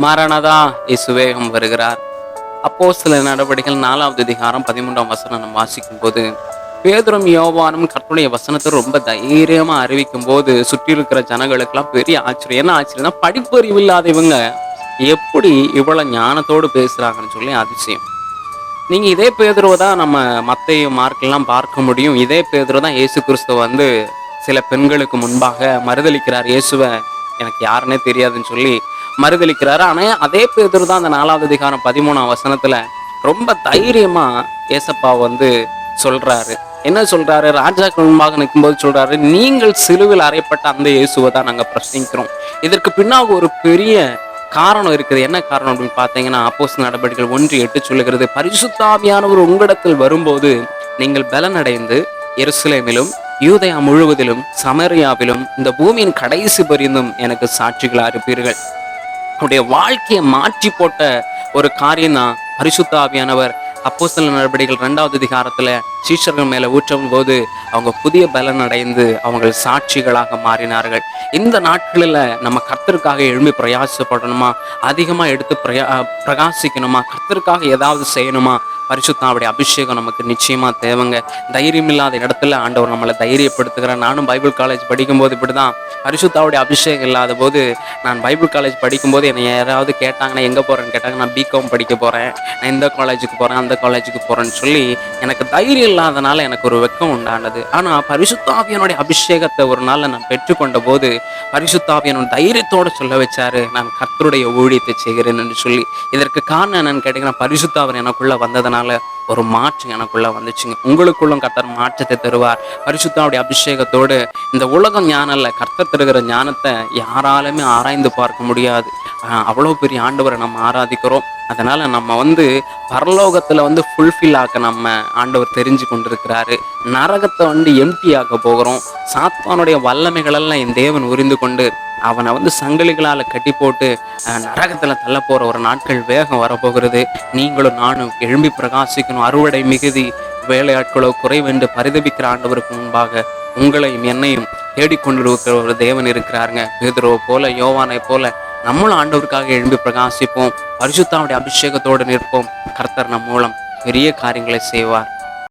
மரணதா இசுவேகம் வருகிறார். அப்போ சில நடவடிக்கைகள் நாலாவது அதிகாரம் பதிமூன்றாம் வசனம் நம்ம வாசிக்கும் போது பேதுரும் யோவானும் கர்த்தருடைய வசனத்தை ரொம்ப தைரியமா அறிவிக்கும் போது சுற்றி இருக்கிற ஜனங்களுக்கெல்லாம் பெரிய ஆச்சரியம். என்ன ஆச்சரியம்னா படிப்பறிவு இல்லாத இவங்க எப்படி இவ்வளவு ஞானத்தோடு பேசுறாங்கன்னு சொல்லி அதிசயம். நீங்க இதே பேதுருவை தான் நம்ம மத்தைய மார்க்கெல்லாம் பார்க்க முடியும். இதே பேதுரு தான் இயேசு கிறிஸ்துவ வந்து சில பெண்களுக்கு முன்பாக மறுதளிக்கிறார். இயேசுவை எனக்கு யாருன்னே தெரியாதுன்னு சொல்லி மறுதளிக்கிறாரு ஆனால் அதே பேதர் தான் அந்த நாலாவது அதிகாரம் பதிமூணாம் வசனத்துல ரொம்ப தைரியமா ஏசப்பா வந்து சொல்றாரு. என்ன சொல்றாரு? ராஜாக்கள் முன்பாக நிற்கும்போது சொல்றாரு நீங்கள் சிலுவில் அறையப்பட்ட அந்த இயேசுவை தான் நாங்கள் பிரசனிக்கிறோம் இதற்கு பின்னாக ஒரு பெரிய காரணம் இருக்குது. என்ன காரணம் அப்படின்னு பார்த்தீங்கன்னா அப்போஸ் நடவடிக்கைகள் ஒன்று எட்டு சொல்லுகிறது பரிசுத்தாவியானவர் உங்களிடத்தில் வரும்போது நீங்கள் பலனடைந்து எருசலேமிலும் யூதயா முழுவதிலும் சமரியாவிலும் இந்த பூமியின் கடைசி பரிந்தும் எனக்கு சாட்சிகளாக இருப்பீர்கள் உன்னுடைய வாழ்க்கையை மாற்றி போட்ட ஒரு காரியம் தான் பரிசுத்தாவியானவர் அப்போ சில நடவடிக்கைகள் ரெண்டாவது அதிகாரத்தில் சீஷர்கள் மேலே ஊற்றும் போது அவங்க புதிய பலன் அடைந்து அவங்க சாட்சிகளாக மாறினார்கள். இந்த நாட்களில் நம்ம கர்த்தருக்காக எழும்பி பிரயாசப்படணுமா? அதிகமாக எடுத்து பிரயா பிரகாசிக்கணுமா? கர்த்தருக்காக ஏதாவது செய்யணுமா? பரிசுத்தாவுடைய அபிஷேகம் நமக்கு நிச்சயமாக தேவைங்க. தைரியம் இல்லாத இடத்துல ஆண்டவர் நம்மளை தைரியப்படுத்துகிறேன் நானும் பைபிள் காலேஜ் படிக்கும்போது இப்படி தான் பரிசுத்தாவுடைய அபிஷேகம் இல்லாத போது நான் பைபிள் காலேஜ் படிக்கும்போது என்னை யாராவது கேட்டாங்கன்னா எங்கே போகிறேன்னு கேட்டாங்க நான் பிகாம் படிக்க போகிறேன் நான் இந்த காலேஜுக்கு போகிறேன் அந்த காலேஜுக்கு போகிறேன்னு சொல்லி எனக்கு தைரியம் இல்லாதனால எனக்கு ஒரு வெக்கம் உண்டானது. ஆனால் பரிசுத்தாவியனுடைய அபிஷேகத்தை ஒரு நாளில் நான் பெற்றுக்கொண்ட போது பரிசுத்தாவியனோட தைரியத்தோடு சொல்ல வச்சாரு நான் கர்த்தருடைய ஊழியத்தை செய்கிறேன் என்று சொல்லி. இதற்கு காரணம் என்னன்னு கேட்டிங்கன்னா பரிசுத்தாவன் எனக்குள்ளே வந்ததுனால ஒரு மாற்றம் எனக்குள்ள வந்துச்சுங்க. உங்களுக்குள்ளும் கர்த்தர் மாற்றத்தை தருவார். பரிசுத்தாவுடைய அபிஷேகத்தோடு இந்த உலகம் ஞானம் இல்லை கர்த்தர் தருகிற ஞானத்தை யாராலுமே ஆராய்ந்து பார்க்க முடியாது. அவ்வளோ பெரிய ஆண்டவரை நம்ம ஆராதிக்கிறோம். அதனால நம்ம வந்து பரலோகத்தில் வந்து ஃபுல்ஃபில் ஆக்க நம்ம ஆண்டவர் தெரிஞ்சு கொண்டிருக்கிறாரு. நரகத்தை வந்து எம்டி ஆக்க போகிறோம். சாத்தானுடைய வல்லமைகளெல்லாம் என் தேவன் உரிந்து கொண்டு அவனை வந்து சங்கிலிகளால் கட்டி போட்டு நரகத்தில் தள்ள போகிற ஒரு நாட்கள் வேகம் வரப்போகிறது. நீங்களும் நானும் எழும்பி பிரகாசிக்கணும். அறுவடை மிகுதி வேலையாட்களோ குறைவென்று பரிதபிக்கிற ஆண்டவருக்கு முன்பாக உங்களையும் என்னையும் தேடிக்கொண்டிருக்கிற ஒரு தேவன் இருக்கிறாருங்க. பேதுருவை போல யோவானை போல நம்மளும் ஆண்டவருக்காக எழும்பி பிரகாசிப்போம். பரிசுத்தாவுடைய அபிஷேகத்தோடு நிற்போம். கர்த்தர் நம் மூலம் பெரிய காரியங்களை செய்வார்.